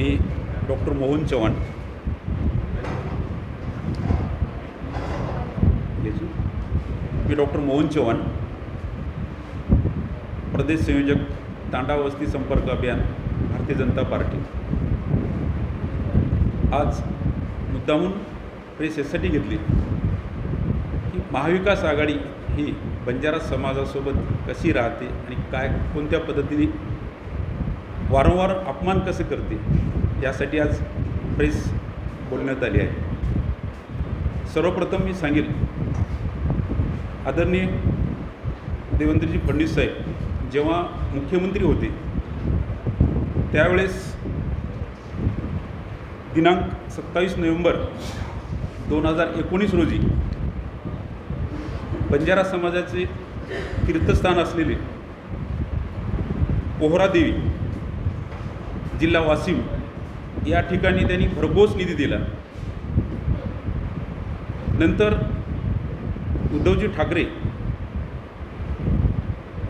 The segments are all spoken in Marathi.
मी डॉक्टर मोहन चव्हाण. मी डॉक्टर मोहन चव्हाण. प्रदेश संयोजक तांडा वस्ती संपर्क अभियान भारतीय जनता पार्टी. आज मुद्दामून प्रेस यासाठी घेतली. की महाविकास आघाडी ही बंजारा समाजासोबत कशी राहते आणि काय कोणत्या पद्धतीने वारंवार अपमान कसे करते? यासाठी आज प्रेस बोलण्यात आली आहे. सर्वप्रथम मी सांगेल आदरणीय देवेंद्रजी फडणवीस साहेब जेव्हा मुख्यमंत्री होते त्यावेळेस दिनांक सत्तावीस नोव्हेंबर दोन हजार एकोणीस रोजी बंजारा समाजाचे तीर्थस्थान असलेले पोहरादेवी जिल्हा वाशिम या ठिकाणी त्यांनी भरघोस निधी दिला. नंतर उद्धवजी ठाकरे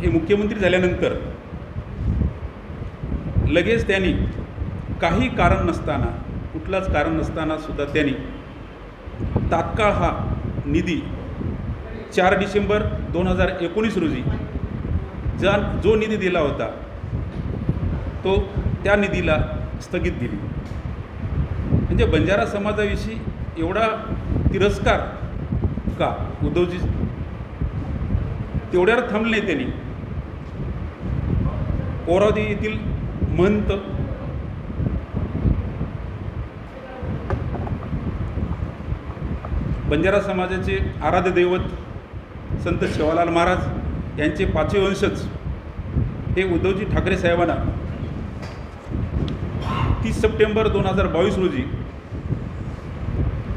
हे मुख्यमंत्री झाल्यानंतर लगेच त्यांनी काही कारण नसताना कुठलाच कारण नसताना सुद्धा त्यांनी तात्काळ हा निधी चार डिसेंबर दोन हजार एकोणीस रोजी जा जो निधी दिला होता तो त्या निधीला स्थगित दिली. म्हणजे बंजारा समाजाविषयी एवढा तिरस्कार का उद्धवजी? तेवढ्यावर थांबले नाही त्यांनी. पोरावदी येथील महंत बंजारा समाजाचे आराध्य दैवत संत शिवालाल महाराज यांचे पाचवे वंशज हे उद्धवजी ठाकरे साहेबांना तीस सप्टेंबर दोन हजार बावीस रोजी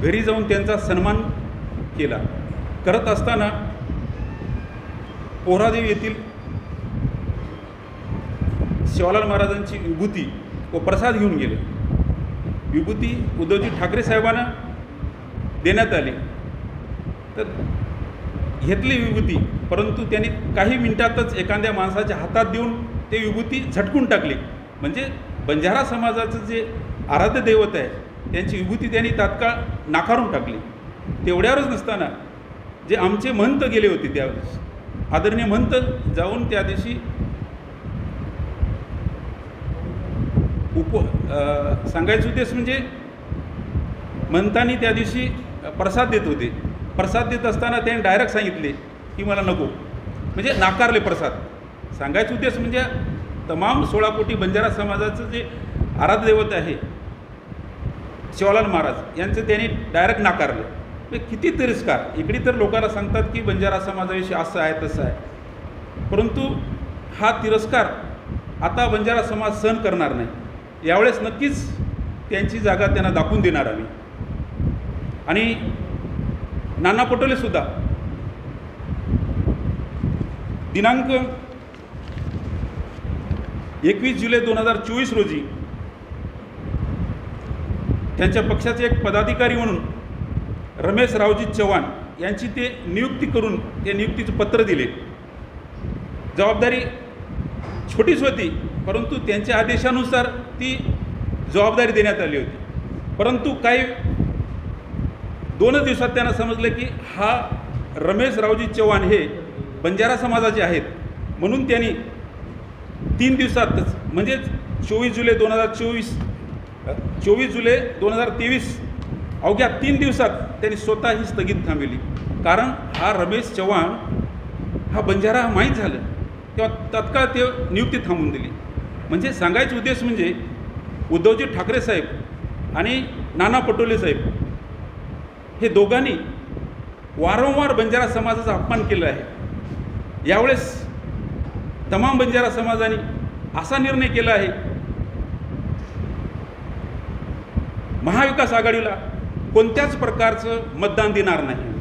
घरी जाऊन त्यांचा सन्मान केला. करत असताना पोहरादेवी येथील शिवालाल महाराजांची विभूती व प्रसाद घेऊन गेले. विभूती उद्धवजी ठाकरे साहेबांना देण्यात आली. तर घेतली विभूती परंतु त्यांनी काही मिनिटातच एखाद्या माणसाच्या हातात देऊन ते विभूती झटकून टाकली. म्हणजे बंजारा समाजाचं जे आराध्य दैवत आहे त्यांची विभूती त्यांनी तात्काळ नाकारून टाकली. तेवढ्यावरच नसताना जे आमचे महंत गेले होते त्यावेळेस आदरणीय महंत जाऊन त्या दिवशी उप अ, सांगायचं उद्देश म्हणजे महंतांनी त्या दिवशी प्रसाद देत होते. प्रसाद देत असताना त्यांनी डायरेक्ट सांगितले की मला नको. म्हणजे नाकारले प्रसाद. सांगायचं उद्देश म्हणजे तमाम सोळा कोटी बंजारा समाजाचं जे आराध्य दैवत आहे शिवालाल महाराज यांचं त्यांनी डायरेक्ट नाकारलं. म्हणजे किती तिरस्कार. इकडे तर लोकांना सांगतात की बंजारा समाजाविषयी असं आहे तसं आहे. परंतु हा तिरस्कार आता बंजारा समाज सहन करणार नाही. यावेळेस नक्कीच त्यांची जागा त्यांना दाखवून देणार आम्ही. आणि नाना पटोलेसुद्धा दिनांक एकवीस जुलै दोन हजार चोवीस रोजी त्यांच्या पक्षाचे एक पदाधिकारी म्हणून रमेश रावजी चव्हाण यांची ते नियुक्ती करून ते नियुक्तीचं पत्र दिले. जबाबदारी छोटीच होती परंतु त्यांच्या आदेशानुसार ती जबाबदारी देण्यात आली होती. परंतु काही दोनच दिवसात त्यांना समजलं की हा रमेश रावजी चव्हाण हे बंजारा समाजाचे आहेत म्हणून त्यांनी तीन दिवसातच म्हणजेच चोवीस जुलै दोन हजार चोवीस चोवीस जुलै दोन हजार तेवीस अवघ्या तीन दिवसात त्यांनी स्वतः ही स्थगित थांबवली. कारण हा रमेश चव्हाण हा बंजारा माहीत झालं तेव्हा तत्काळ ते नियुक्ती थांबवून दिली. म्हणजे सांगायचा उद्देश म्हणजे उद्धवजी ठाकरे साहेब आणि नाना पटोले साहेब हे दोघांनी वारंवार बंजारा समाजाचा अपमान केला आहे. यावेळेस तमाम बंजारा समाजाने असा निर्णय केला आहे. महाविकास आघाडीला कोणत्याच प्रकारचं मतदान देणार नाही.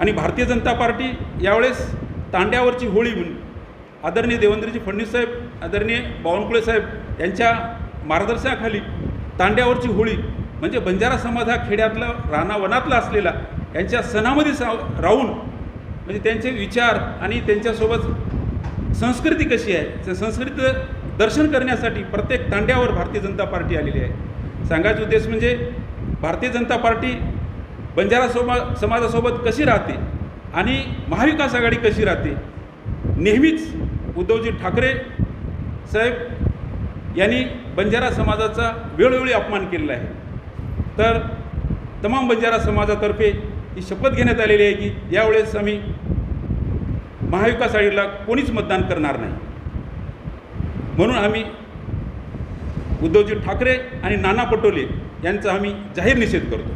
आणि भारतीय जनता पार्टी यावेळेस तांड्यावरची होळी म्हणून आदरणीय देवेंद्रजी फडणवीस साहेब आदरणीय बावनकुळे साहेब यांच्या मार्गदर्शनाखाली तांड्यावरची होळी म्हणजे बंजारा समाज हा खेड्यातला रानावनातला असलेला यांच्या सणामध्ये सा राहून म्हणजे त्यांचे विचार आणि त्यांच्यासोबत संस्कृती कशी आहे? त्या संस्कृती दर्शन करण्यासाठी प्रत्येक तांड्यावर भारतीय जनता पार्टी आलेली आहे. सांगायचा उद्देश म्हणजे भारतीय जनता पार्टी बंजारा सोमा समाजासोबत कशी राहते आणि महाविकास आघाडी कशी राहते? नेहमीच उद्धवजी ठाकरे साहेब यांनी बंजारा समाजाचा वेळोवेळी अपमान केलेला आहे. तर तमाम बंजारा समाजातर्फे ही शपथ घेण्यात आलेली आहे की यावेळेस आम्ही महाविकास आघाडीला कोणीच मतदान करणार नाही. म्हणून आम्ही उद्धवजी ठाकरे आणि नाना पटोले यांचा आम्ही जाहीर निषेध करतो.